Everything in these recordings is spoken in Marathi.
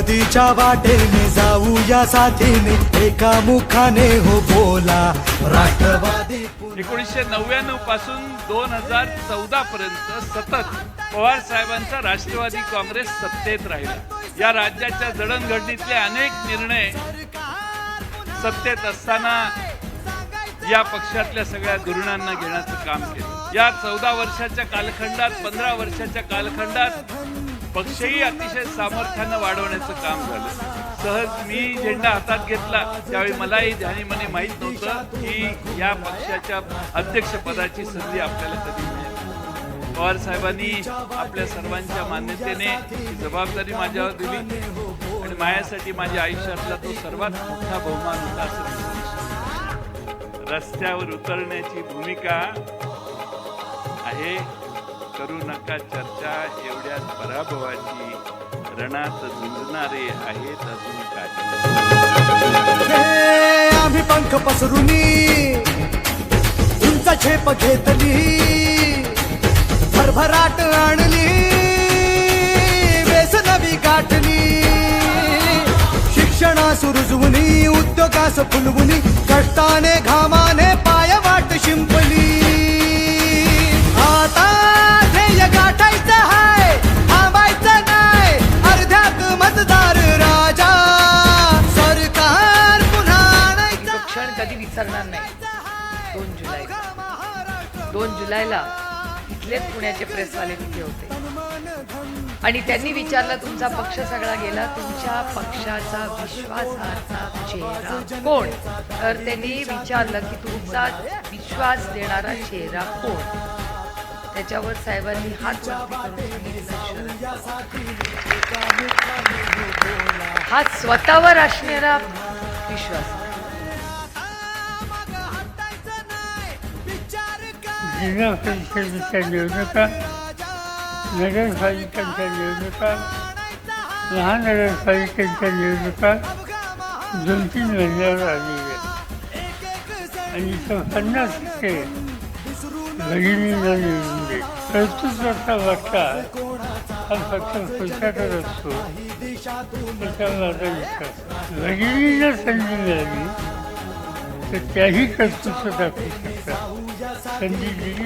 प्रगतीच्या वाटेने जाऊया साथीने. एका मुखाने हो बोला. राष्ट्रवादी एकोणीसशे नव्याण्णवपासून दोन हजार चौदा पर्यंत सतत पवार साहेबांचा राष्ट्रवादी काँग्रेस सत्तेत राहिला. या राज्याच्या जडणघडणीतले अनेक निर्णय सत्तेत असताना या पक्षातल्या सगळ्या धुरणांना घेण्याचं काम केलं. या चौदा वर्षाच्या कालखंडात पंधरा वर्षाच्या कालखंडात पक्षही अतिशय सामर्थ्यानं वाढवण्याचं काम झालं. सहज मी झेंडा हातात घेतला. त्यावेळी मलाही ध्यानीमनी माहीत नव्हतं की या पक्षाच्या अध्यक्षपदाची संधी आपल्याला कधी मिळेल. पवार साहेबांनी आपल्या सर्वांच्या मान्यतेने जबाबदारी माझ्यावर दिली. आणि माझ्यासाठी माझ्या आयुष्यातला तो सर्वात मोठा बहुमान होता असं रस्त्यावर उतरण्याची भूमिका आहे. करू नका चर्चा एवढ्याच पराभवाची रणात झुंजणारे आहेत अजून काय आम्ही पंख पसरुनी तुमचा झेप घेतली भरभराट आणली बेसनवी गाठली. शिक्षणास रुजवुनी उद्योगास फुलवुनी दोन जुलैला इथलेच पुण्याचे प्रेसवाले तिथे होते. आणि त्यांनी विचारलं तुमचा पक्ष सगळा गेला तुमच्या पक्षाचा विश्वासार्हता चेहरा कोण? तर त्यांनी विचारलं की तुमचा विश्वास देणारा चेहरा कोण? त्याच्यावर साहेबांनी हात हा स्वतःवर असणारा विश्वास. जिल्हा परिषदेच्या निवडणुका नगरपालिकांच्या निवडणुका लहान नगरपालिकांच्या निवडणुका दोन तीन महिन्यावर आलेल्या आणि पन्नास टक्के भगिनींना निवडून देत कर्तृत्वाचा वाटा हा फक्त पुरुषाकडे असतो त्याचा माझा विश्वास भगिनींना संधी मिळाली तर त्याही कर्तृत्व दाखवू शकतात. संधी दिली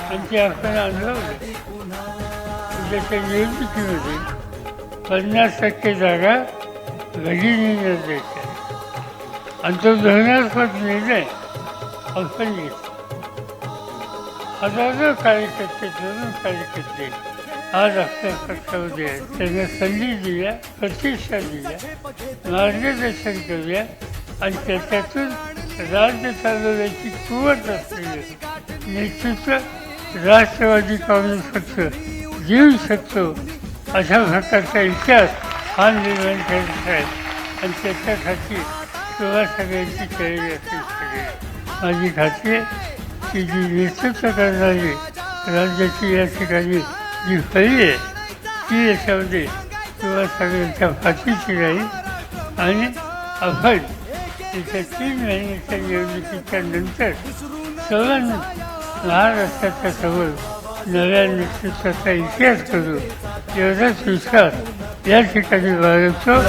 आणि ते आपण अनुभवलं उद्याच्या निवडणुकीमध्ये पन्नास टक्के जागा भगिनींना द्यायच्या. आणि तो धोरणात्मक निर्णय आपण घेतो हजारो कार्यकर्ते तरुण कार्यकर्ते आज आपल्या पक्षामध्ये आहेत. त्यांना संधी दिल्या प्रतिष्ठा दिल्या मार्गदर्शन करूया आणि त्याच्यातून राज्य चालवण्याची कुवत असलेले नेतृत्व राष्ट्रवादी काँग्रेस पक्ष जीव शकतो अशा प्रकारचा इतिहास हा निर्माण करत आहे. आणि त्याच्यासाठी तुम्हा सगळ्यांची तयारी असली पाहिजे माझी खात्री आहे की जी नेतृत्व करणारी राज्याची या ठिकाणी जी फळी आहे ती याच्यामध्ये तुम्हा सगळ्यांच्या पाठीशी राहील आणि आपण येत्या तीन महिन्याच्या निवडणुकीच्या नंतर. सर्वांना महाराष्ट्राच्या समोर नव्या नेतृत्वाचा इतिहास करू. एवढाच विश्वास या ठिकाणी बाळगतो